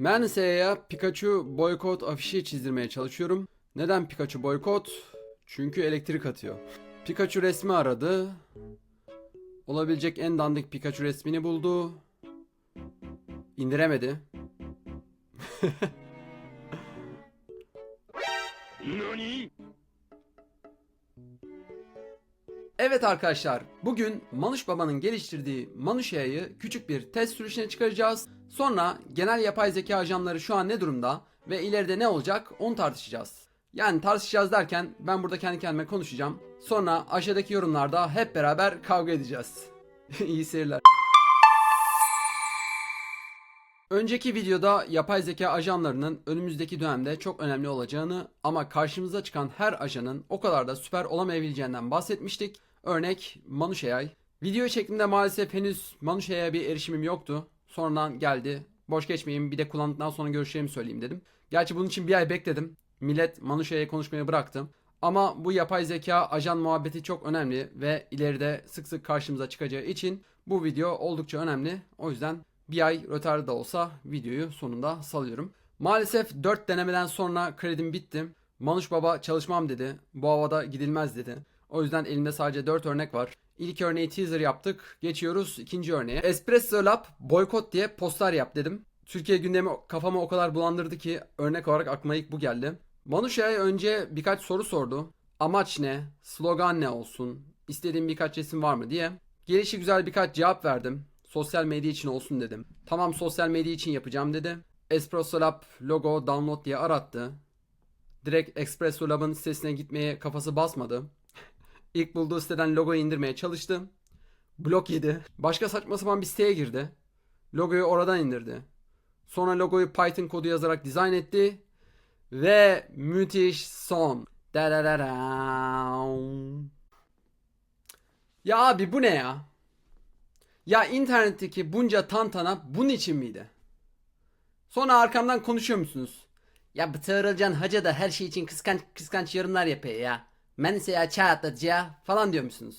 Mansey'e Pikachu boykot afişi çizdirmeye çalışıyorum. Neden Pikachu boykot? Çünkü elektrik atıyor. Pikachu resmi aradı. Olabilecek en dandik Pikachu resmini buldu. İndiremedi. Evet arkadaşlar, bugün Manuş Baba'nın geliştirdiği Manuşya'yı küçük bir test sürüşüne çıkaracağız. Sonra genel yapay zeka ajanları şu an ne durumda ve ileride ne olacak onu tartışacağız. Yani tartışacağız derken ben burada kendi kendime konuşacağım. Sonra aşağıdaki yorumlarda hep beraber kavga edeceğiz. İyi seyirler. Önceki videoda yapay zeka ajanlarının önümüzdeki dönemde çok önemli olacağını ama karşımıza çıkan her ajanın o kadar da süper olamayabileceğinden bahsetmiştik. Örnek Manuş AI. Video çektiğimde maalesef henüz Manuş AI'ye bir erişimim yoktu. Sonradan geldi. Boş geçmeyeyim bir de kullandıktan sonra görüşlerimi söyleyeyim dedim. Gerçi bunun için bir ay bekledim. Millet Manuş AI'ye konuşmayı bıraktı. Ama bu yapay zeka ajan muhabbeti çok önemli ve ileride sık sık karşımıza çıkacağı için bu video oldukça önemli. O yüzden bir ay rötarlı da olsa videoyu sonunda salıyorum. Maalesef 4 denemeden sonra kredim bitti. Manuş Baba çalışmam dedi. Bu havada gidilmez dedi. O yüzden elimde sadece 4 örnek var. İlk örneği teaser yaptık. Geçiyoruz ikinci örneğe. Espresso Lab boykot diye poster yap dedim. Türkiye gündemi kafamı o kadar bulandırdı ki örnek olarak aklıma ilk bu geldi. Manuşa'ya önce birkaç soru sordu. Amaç ne? Slogan ne olsun? İstediğim birkaç resim var mı diye. Gelişi güzel birkaç cevap verdim. Sosyal medya için olsun dedim. Tamam sosyal medya için yapacağım dedi. Espresso Lab logo download diye arattı. Direkt Espresso Lab'ın sitesine gitmeye kafası basmadı. İlk bulduğu siteden logoyu indirmeye çalıştı. Blok yedi. Başka saçma sapan bir siteye girdi. Logoyu oradan indirdi. Sonra logoyu Python kodu yazarak dizayn etti. Ve müthiş son. Dadadadam. Ya abi bu ne ya? Ya internetteki bunca tantana bunun için miydi? Sonra arkamdan konuşuyor musunuz? Ya bu Tığırılcan Hacı da her şey için kıskanç kıskanç yorumlar yapıyor ya. Mense ya çağ atlatıcı ya falan diyor musunuz?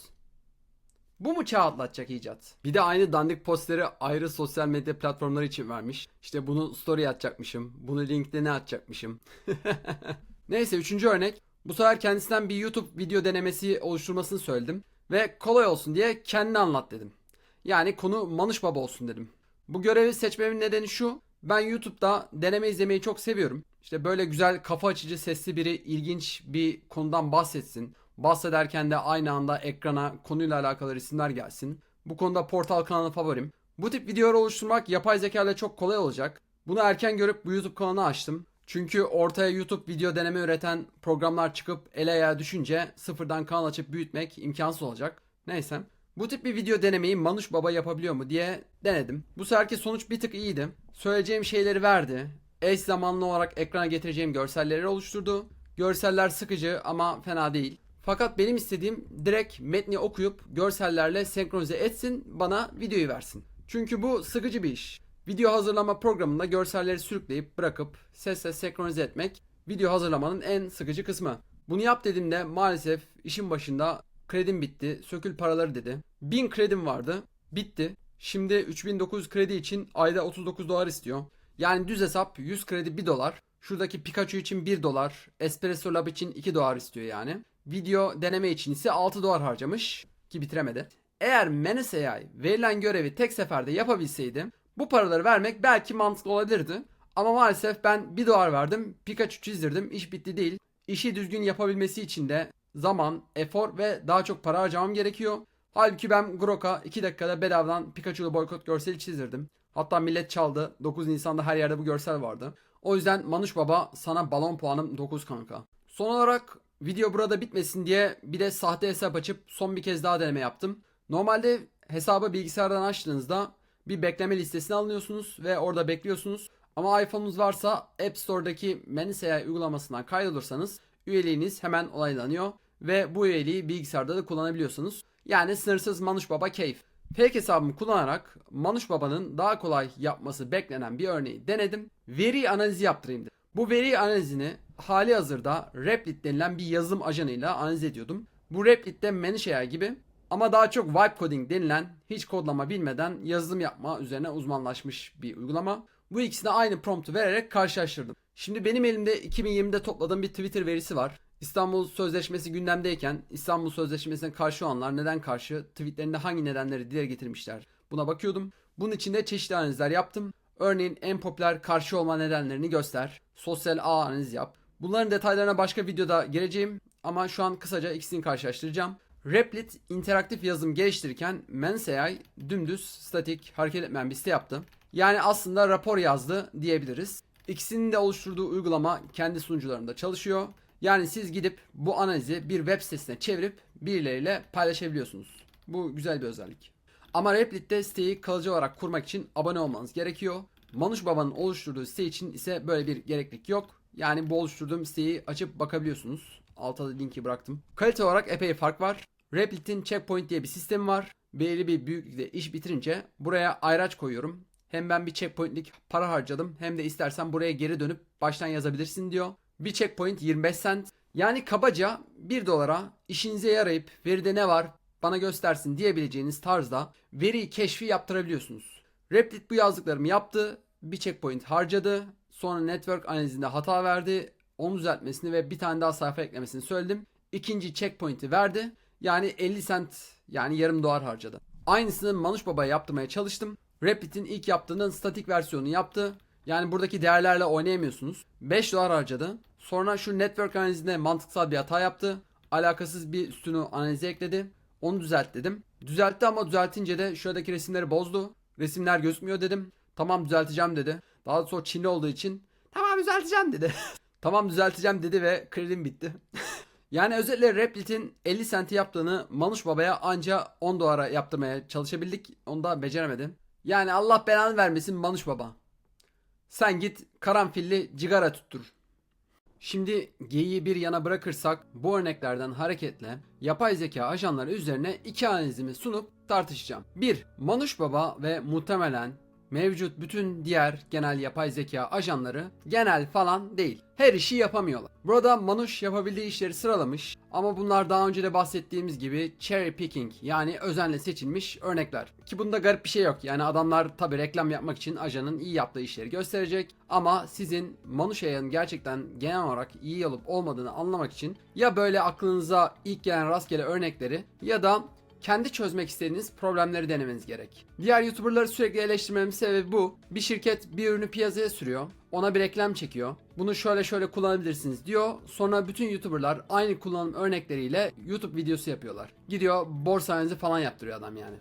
Bu mu çağ atlatacak icat? Bir de aynı dandik posteri ayrı sosyal medya platformları için vermiş. İşte bunu story atacakmışım. Bunu linklerine atacakmışım. Neyse üçüncü örnek. Bu sefer kendisinden bir YouTube video denemesi oluşturmasını söyledim. Ve kolay olsun diye kendini anlat dedim. Yani konu Manuş Baba olsun dedim. Bu görevi seçmemin nedeni şu. Ben YouTube'da deneme izlemeyi çok seviyorum. İşte böyle güzel kafa açıcı sesli biri ilginç bir konudan bahsetsin. Bahsederken de aynı anda ekrana konuyla alakalı resimler gelsin. Bu konuda portal kanalı favorim. Bu tip videolar oluşturmak yapay zeka ile çok kolay olacak. Bunu erken görüp bu YouTube kanalını açtım. Çünkü ortaya YouTube video deneme üreten programlar çıkıp ele ayağa düşünce sıfırdan kanal açıp büyütmek imkansız olacak. Neyse. Bu tip bir video denemeyi Manuş Baba yapabiliyor mu diye denedim. Bu seferki sonuç bir tık iyiydi. Söyleyeceğim şeyleri verdi. Eş zamanlı olarak ekrana getireceğim görselleri oluşturdu. Görseller sıkıcı ama fena değil. Fakat benim istediğim direkt metni okuyup görsellerle senkronize etsin bana videoyu versin. Çünkü bu sıkıcı bir iş. Video hazırlama programında görselleri sürükleyip bırakıp sesle senkronize etmek video hazırlamanın en sıkıcı kısmı. Bunu yap dediğimde maalesef işin başında kredim bitti sökül paraları dedi. 1000 kredim vardı bitti. Şimdi 3900 kredi için ayda 39 dolar istiyor. Yani düz hesap 100 kredi 1 dolar. Şuradaki Pikachu için 1 dolar. Espresso Lab için 2 dolar istiyor yani. Video deneme için ise 6 dolar harcamış ki bitiremedi. Eğer Menace AI verilen görevi tek seferde yapabilseydi bu paraları vermek belki mantıklı olabilirdi. Ama maalesef ben 1 dolar verdim. Pikachu çizdirdim. İş bitti değil. İşi düzgün yapabilmesi için de zaman, efor ve daha çok para harcamam gerekiyor. Halbuki ben Grok'a 2 dakikada bedavadan Pikachu'lu boykot görseli çizdirdim. Hatta millet çaldı. 9 Nisan'da her yerde bu görsel vardı. O yüzden Manuş Baba sana balon puanım 9 kanka. Son olarak video burada bitmesin diye bir de sahte hesap açıp son bir kez daha deneme yaptım. Normalde hesabı bilgisayardan açtığınızda bir bekleme listesine alınıyorsunuz ve orada bekliyorsunuz. Ama iPhone'unuz varsa App Store'daki Menisei uygulamasından kaydolursanız üyeliğiniz hemen onaylanıyor ve bu üyeliği bilgisayarda da kullanabiliyorsunuz. Yani sınırsız Manuş Baba keyif. Fake hesabımı kullanarak Manuş Baba'nın daha kolay yapması beklenen bir örneği denedim. Veri analizi yaptırayım dedim. Bu veri analizini hali hazırda Replit denilen bir yazılım ajanıyla analiz ediyordum. Bu Replit de Manishare gibi ama daha çok vibe coding denilen hiç kodlama bilmeden yazılım yapma üzerine uzmanlaşmış bir uygulama. Bu ikisine aynı promptu vererek karşılaştırdım. Şimdi benim elimde 2020'de topladığım bir Twitter verisi var. İstanbul Sözleşmesi gündemdeyken İstanbul Sözleşmesi'ne karşı olanlar neden karşı, tweetlerinde hangi nedenleri dile getirmişler buna bakıyordum. Bunun içinde çeşitli analizler yaptım. Örneğin en popüler karşı olma nedenlerini göster. Sosyal ağ analiz yap. Bunların detaylarına başka videoda geleceğim ama şu an kısaca ikisini karşılaştıracağım. Replit interaktif yazılım geliştirirken Mensei dümdüz statik hareket etmeyen bir site yaptı. Yani aslında rapor yazdı diyebiliriz. İkisinin de oluşturduğu uygulama kendi sunucularında çalışıyor. Yani siz gidip bu analizi bir web sitesine çevirip birileriyle paylaşabiliyorsunuz. Bu güzel bir özellik. Ama Replit'te siteyi kalıcı olarak kurmak için abone olmanız gerekiyor. Manuş Baba'nın oluşturduğu site için ise böyle bir gereklilik yok. Yani bu oluşturduğum siteyi açıp bakabiliyorsunuz. Altta da linki bıraktım. Kalite olarak epey fark var. Replit'in Checkpoint diye bir sistemi var. Belirli bir büyüklükte iş bitirince buraya ayraç koyuyorum. Hem ben bir checkpointlik para harcadım hem de istersen buraya geri dönüp baştan yazabilirsin diyor. Bir checkpoint 25 cent. Yani kabaca 1 dolara işinize yarayıp veride ne var bana göstersin diyebileceğiniz tarzda veri keşfi yaptırabiliyorsunuz. Replit bu yazdıklarımı yaptı. Bir checkpoint harcadı. Sonra network analizinde hata verdi. Onu düzeltmesini ve bir tane daha sayfa eklemesini söyledim. İkinci checkpoint'i verdi. Yani 50 cent yani yarım dolar harcadı. Aynısını Manuş Baba'ya yaptırmaya çalıştım. Rapid'in ilk yaptığının statik versiyonunu yaptı. Yani buradaki değerlerle oynayamıyorsunuz. 5 dolar harcadı. Sonra şu network analizinde mantıksal bir hata yaptı. Alakasız bir üstünü analize ekledi. Onu düzelt dedim. Düzeltti ama düzeltince de şuradaki resimleri bozdu. Resimler gözükmüyor dedim. Tamam düzelteceğim dedi. Daha sonra Çinli olduğu için tamam düzelteceğim dedi. tamam düzelteceğim dedi ve kredim bitti. yani özetle Replit'in 50 senti yaptığını Manuş Baba'ya anca 10 dolara yaptırmaya çalışabildik. Onu da beceremedim. Yani Allah belanı vermesin Manuş Baba. Sen git karanfilli cigara tuttur. Şimdi geyiği bir yana bırakırsak bu örneklerden hareketle yapay zeka ajanları üzerine iki analizimi sunup tartışacağım. 1. Manuş Baba ve muhtemelen mevcut bütün diğer genel yapay zeka ajanları genel falan değil. Her işi yapamıyorlar. Burada Manuş yapabildiği işleri sıralamış ama bunlar daha önce de bahsettiğimiz gibi cherry picking yani özenle seçilmiş örnekler. Ki bunda garip bir şey yok. Yani adamlar tabi reklam yapmak için ajanın iyi yaptığı işleri gösterecek ama sizin Manuş AI'ın gerçekten genel olarak iyi olup olmadığını anlamak için ya böyle aklınıza ilk gelen rastgele örnekleri ya da kendi çözmek istediğiniz problemleri denemeniz gerek. Diğer YouTuber'ları sürekli eleştirmemin sebebi bu. Bir şirket bir ürünü piyasaya sürüyor. Ona bir reklam çekiyor. Bunu şöyle şöyle kullanabilirsiniz diyor. Sonra bütün YouTuber'lar aynı kullanım örnekleriyle YouTube videosu yapıyorlar. Gidiyor borsa analizi falan yaptırıyor adam yani.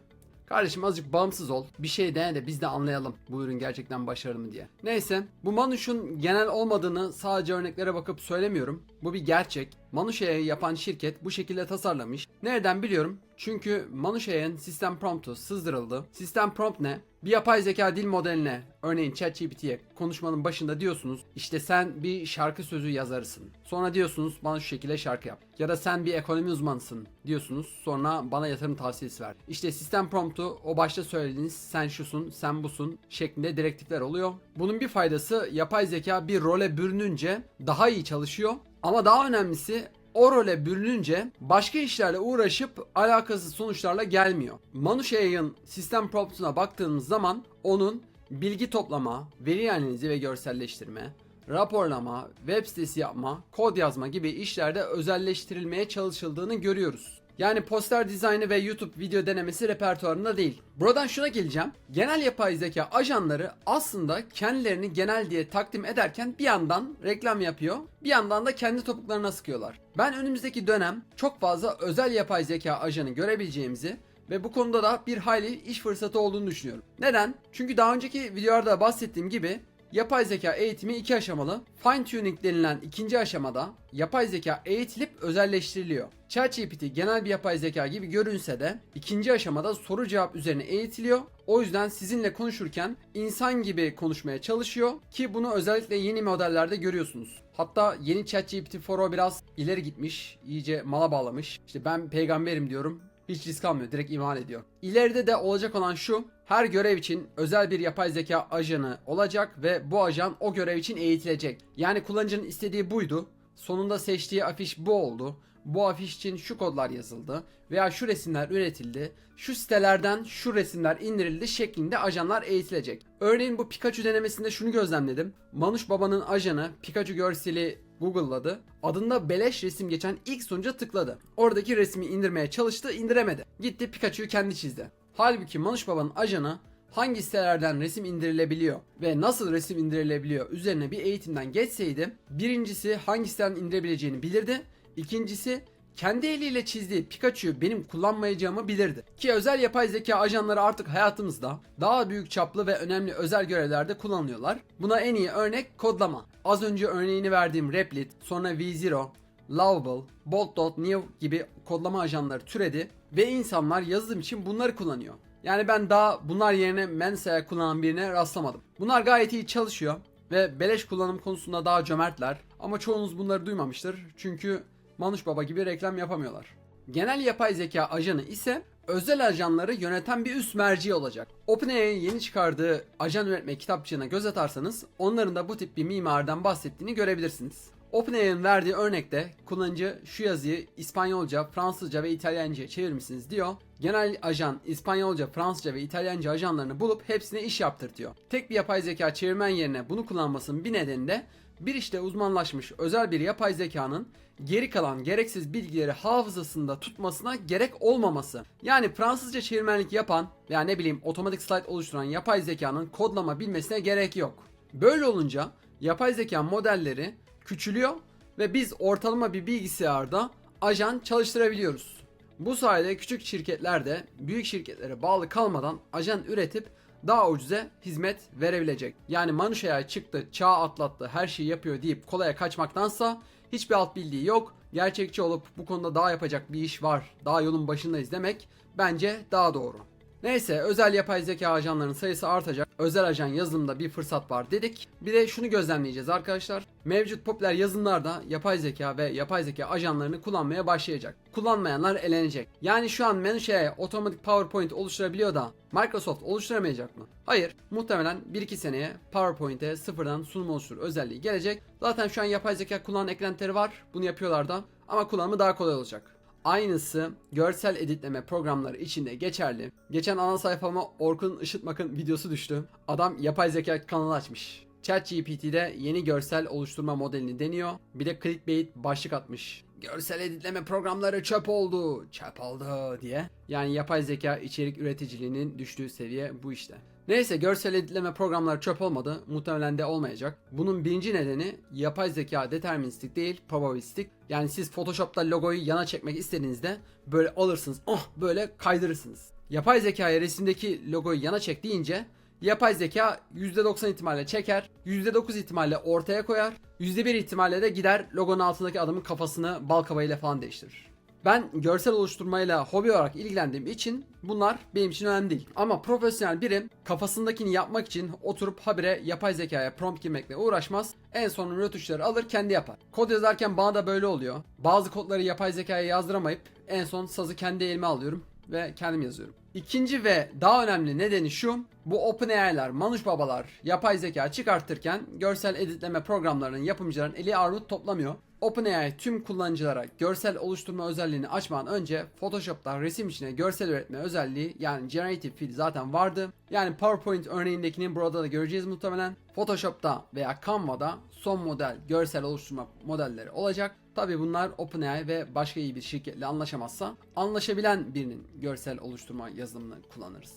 Kardeşim azıcık bağımsız ol. Bir şey dene de biz de anlayalım bu ürün gerçekten başarılı mı diye. Neyse bu Manuş'un genel olmadığını sadece örneklere bakıp söylemiyorum. Bu bir gerçek. Manuşa'yı yapan şirket bu şekilde tasarlamış. Nereden biliyorum? Çünkü Manuşa'nın sistem promptu sızdırıldı. Sistem prompt ne? Bir yapay zeka dil modeline, örneğin ChatGPT'ye konuşmanın başında diyorsunuz işte sen bir şarkı sözü yazarısın. Sonra diyorsunuz bana şu şekilde şarkı yap. Ya da sen bir ekonomi uzmanısın diyorsunuz. Sonra bana yatırım tavsiyesi ver. İşte sistem promptu o başta söylediğiniz sen şusun, sen busun şeklinde direktifler oluyor. Bunun bir faydası yapay zeka bir role bürününce daha iyi çalışıyor. Ama daha önemlisi o role bürününce başka işlerle uğraşıp alakasız sonuçlarla gelmiyor. Manuş AI'ın sistem promptuna baktığımız zaman onun bilgi toplama, veri analizi ve görselleştirme, raporlama, web sitesi yapma, kod yazma gibi işlerde özelleştirilmeye çalışıldığını görüyoruz. Yani poster dizaynı ve YouTube video denemesi repertuarında değil. Buradan şuna geleceğim. Genel yapay zeka ajanları aslında kendilerini genel diye takdim ederken bir yandan reklam yapıyor, bir yandan da kendi topuklarına sıkıyorlar. Ben önümüzdeki dönem çok fazla özel yapay zeka ajanı görebileceğimizi ve bu konuda da bir hayli iş fırsatı olduğunu düşünüyorum. Neden? Çünkü daha önceki videolarda bahsettiğim gibi Yapay zeka eğitimi iki aşamalı. Fine tuning denilen ikinci aşamada yapay zeka eğitilip özelleştiriliyor. ChatGPT genel bir yapay zeka gibi görünse de ikinci aşamada soru cevap üzerine eğitiliyor. O yüzden sizinle konuşurken insan gibi konuşmaya çalışıyor ki bunu özellikle yeni modellerde görüyorsunuz. Hatta yeni ChatGPT 4o biraz ileri gitmiş, iyice mala bağlamış. İşte ben peygamberim diyorum. Hiç risk almıyor, direkt iman ediyor. İleride de olacak olan şu, her görev için özel bir yapay zeka ajanı olacak ve bu ajan o görev için eğitilecek. Yani kullanıcının istediği buydu. Sonunda seçtiği afiş bu oldu. Bu afiş için şu kodlar yazıldı veya şu resimler üretildi, şu sitelerden şu resimler indirildi şeklinde ajanlar eğitilecek. Örneğin bu Pikachu denemesinde şunu gözlemledim. Manuş Baba'nın ajanı Pikachu görseli Google'ladı. Adında beleş resim geçen ilk sonuca tıkladı. Oradaki resmi indirmeye çalıştı, indiremedi. Gitti Pikachu'yu kendi çizdi. Halbuki Manuş Baba'nın ajanı hangi sitelerden resim indirilebiliyor ve nasıl resim indirilebiliyor üzerine bir eğitimden geçseydi birincisi hangi siteden indirebileceğini bilirdi. İkincisi kendi eliyle çizdiği Pikachu'yu benim kullanmayacağımı bilirdi. Ki özel yapay zeka ajanları artık hayatımızda daha büyük çaplı ve önemli özel görevlerde kullanılıyorlar. Buna en iyi örnek kodlama. Az önce örneğini verdiğim Replit, sonra V0, Lovable, Bolt.new gibi kodlama ajanları türedi ve insanlar yazılım için bunları kullanıyor. Yani ben daha bunlar yerine Mensa'ya kullanan birine rastlamadım. Bunlar gayet iyi çalışıyor ve beleş kullanım konusunda daha cömertler ama çoğunuz bunları duymamıştır çünkü Manuş Baba gibi reklam yapamıyorlar. Genel yapay zeka ajanı ise özel ajanları yöneten bir üst merci olacak. OpenAI'nin yeni çıkardığı ajan üretme kitapçığına göz atarsanız onların da bu tip bir mimariden bahsettiğini görebilirsiniz. OpenAI'nin verdiği örnekte kullanıcı şu yazıyı İspanyolca, Fransızca ve İtalyanca çevirmişsiniz diyor. Genel ajan İspanyolca, Fransızca ve İtalyanca ajanlarını bulup hepsine iş yaptırtıyor. Tek bir yapay zeka çevirmen yerine bunu kullanmasının bir nedeni de bir işte uzmanlaşmış özel bir yapay zekanın geri kalan gereksiz bilgileri hafızasında tutmasına gerek olmaması. Yani Fransızca çevirmenlik yapan veya ne bileyim otomatik slide oluşturan yapay zekanın kodlama bilmesine gerek yok. Böyle olunca yapay zeka modelleri küçülüyor ve biz ortalama bir bilgisayarda ajan çalıştırabiliyoruz. Bu sayede küçük şirketler de büyük şirketlere bağlı kalmadan ajan üretip daha ucuza hizmet verebilecek. Yani Manuş AI çıktı, çağ atlattı, her şeyi yapıyor deyip kolaya kaçmaktansa hiçbir alt bildiği yok. Gerçekçi olup bu konuda daha yapacak bir iş var, daha yolun başındayız demek bence daha doğru. Neyse özel yapay zeka ajanlarının sayısı artacak. Özel ajan yazılımda bir fırsat var dedik. Bir de şunu gözlemleyeceğiz arkadaşlar. Mevcut popüler yazılımlarda yapay zeka ve yapay zeka ajanlarını kullanmaya başlayacak. Kullanmayanlar elenecek. Yani şu an menüşeye otomatik PowerPoint oluşturabiliyor da Microsoft oluşturamayacak mı? Hayır. Muhtemelen 1-2 seneye PowerPoint'e sıfırdan sunum oluştur özelliği gelecek. Zaten şu an yapay zeka kullanan eklentileri var. Bunu yapıyorlar da. Ama kullanımı daha kolay olacak. Aynısı görsel editleme programları içinde geçerli. Geçen ana sayfama Orkun Işıtmak'ın videosu düştü. Adam yapay zeka kanalı açmış. ChatGPT'de yeni görsel oluşturma modelini deniyor. Bir de clickbait başlık atmış. Görsel editleme programları çöp oldu, çöp oldu diye. Yani yapay zeka içerik üreticiliğinin düştüğü seviye bu işte. Neyse görsel editleme programları çöp olmadı. Muhtemelen de olmayacak. Bunun birinci nedeni yapay zeka deterministik değil probabilistik. Yani siz Photoshop'ta logoyu yana çekmek istediğinizde böyle alırsınız. Oh böyle kaydırırsınız. Yapay zekaya resimdeki logoyu yana çek deyince yapay zeka %90 ihtimalle çeker, %9 ihtimalle ortaya koyar, %1 ihtimalle de gider logonun altındaki adamın kafasını bal kabağıyla falan değiştirir. Ben görsel oluşturmayla hobi olarak ilgilendiğim için bunlar benim için önemli değil. Ama profesyonel birim kafasındakini yapmak için oturup habire yapay zekaya prompt girmekle uğraşmaz. En son rötuşları alır kendi yapar. Kod yazarken bana da böyle oluyor. Bazı kodları yapay zekaya yazdıramayıp en son sazı kendi elime alıyorum ve kendim yazıyorum. İkinci ve daha önemli nedeni şu. Bu OpenAI'lar, Manuş Babalar yapay zeka çıkartırken görsel editleme programlarının yapımcıların eli armut toplamıyor. OpenAI tüm kullanıcılara görsel oluşturma özelliğini açmadan önce Photoshop'ta resim içine görsel üretme özelliği yani Generative Fill zaten vardı. Yani PowerPoint örneğindekini burada da göreceğiz muhtemelen. Photoshop'ta veya Canva'da son model görsel oluşturma modelleri olacak. Tabi bunlar OpenAI ve başka iyi bir şirketle anlaşamazsa anlaşabilen birinin görsel oluşturma yazılımını kullanırız.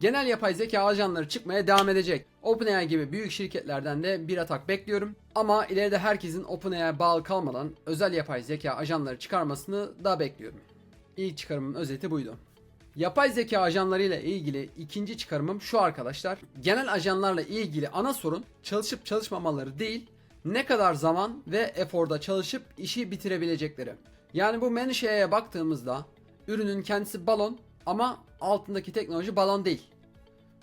Genel yapay zeka ajanları çıkmaya devam edecek. OpenAI gibi büyük şirketlerden de bir atak bekliyorum. Ama ileride herkesin OpenAI'ye bağlı kalmadan özel yapay zeka ajanları çıkarmasını da bekliyorum. İlk çıkarımın özeti buydu. Yapay zeka ajanlarıyla ilgili ikinci çıkarımım şu arkadaşlar. Genel ajanlarla ilgili ana sorun çalışıp çalışmamaları değil, ne kadar zaman ve eforda çalışıp işi bitirebilecekleri. Yani bu menşeye baktığımızda ürünün kendisi balon ama altındaki teknoloji balon değil.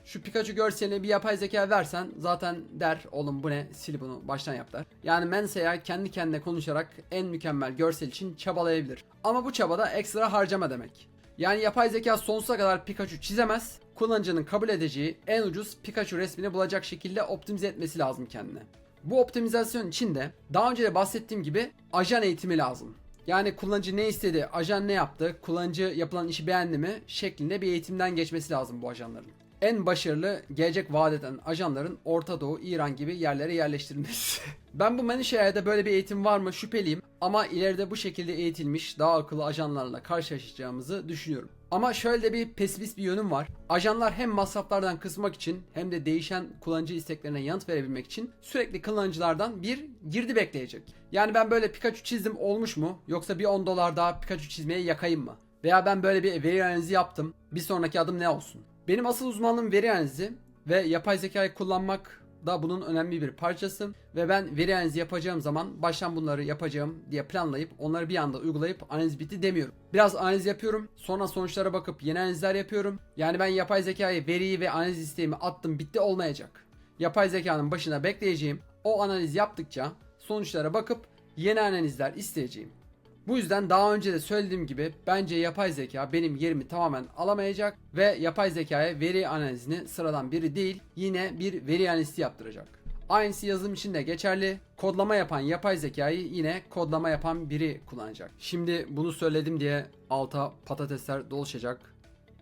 Şu Pikachu görselini bir yapay zeka versen zaten der oğlum bu ne sil bunu baştan yap. Yani Mensa'ya kendi kendine konuşarak en mükemmel görsel için çabalayabilir. Ama bu çabada ekstra harcama demek. Yani yapay zeka sonsuza kadar Pikachu çizemez. Kullanıcının kabul edeceği en ucuz Pikachu resmini bulacak şekilde optimize etmesi lazım kendine. Bu optimizasyon için de daha önce de bahsettiğim gibi ajan eğitimi lazım. Yani kullanıcı ne istedi, ajan ne yaptı, kullanıcı yapılan işi beğendi mi şeklinde bir eğitimden geçmesi lazım bu ajanların. En başarılı gelecek vaat eden ajanların Orta Doğu, İran gibi yerlere yerleştirilmesi. ben bu Manişehir'de böyle bir eğitim var mı şüpheliyim ama ileride bu şekilde eğitilmiş daha akıllı ajanlarla karşılaşacağımızı düşünüyorum. Ama şöyle de bir pesimist bir yönüm var. Ajanlar hem masraflardan kısmak için hem de değişen kullanıcı isteklerine yanıt verebilmek için sürekli kullanıcılardan bir girdi bekleyecek. Yani ben böyle Pikachu çizdim olmuş mu? Yoksa bir 10 dolar daha Pikachu çizmeye yakayım mı? Veya ben böyle bir veri analizi yaptım. Bir sonraki adım ne olsun? Benim asıl uzmanlığım veri analizi ve yapay zekayı kullanmak da bunun önemli bir parçası ve ben veri analizi yapacağım zaman baştan bunları yapacağım diye planlayıp onları bir anda uygulayıp analiz bitti demiyorum. Biraz analiz yapıyorum sonra sonuçlara bakıp yeni analizler yapıyorum. Yani ben yapay zekaya veriyi ve analiz isteğimi attım bitti olmayacak. Yapay zekanın başına bekleyeceğim. O analiz yaptıkça sonuçlara bakıp yeni analizler isteyeceğim. Bu yüzden daha önce de söylediğim gibi bence yapay zeka benim yerimi tamamen alamayacak ve yapay zekaya veri analizini sıradan biri değil yine bir veri analisti yaptıracak. Aynısı yazılım için de geçerli. Kodlama yapan yapay zekayı yine kodlama yapan biri kullanacak. Şimdi bunu söyledim diye alta patatesler dolaşacak.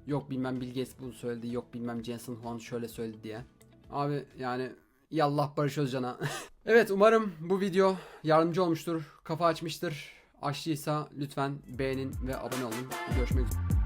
Yok bilmem Bill Gates bunu söyledi, yok bilmem Jensen Huang şöyle söyledi diye. Abi yani yallah Barış Özcan'a. evet umarım bu video yardımcı olmuştur, kafa açmıştır. Açtıysa lütfen beğenin ve abone olun. Görüşmek üzere.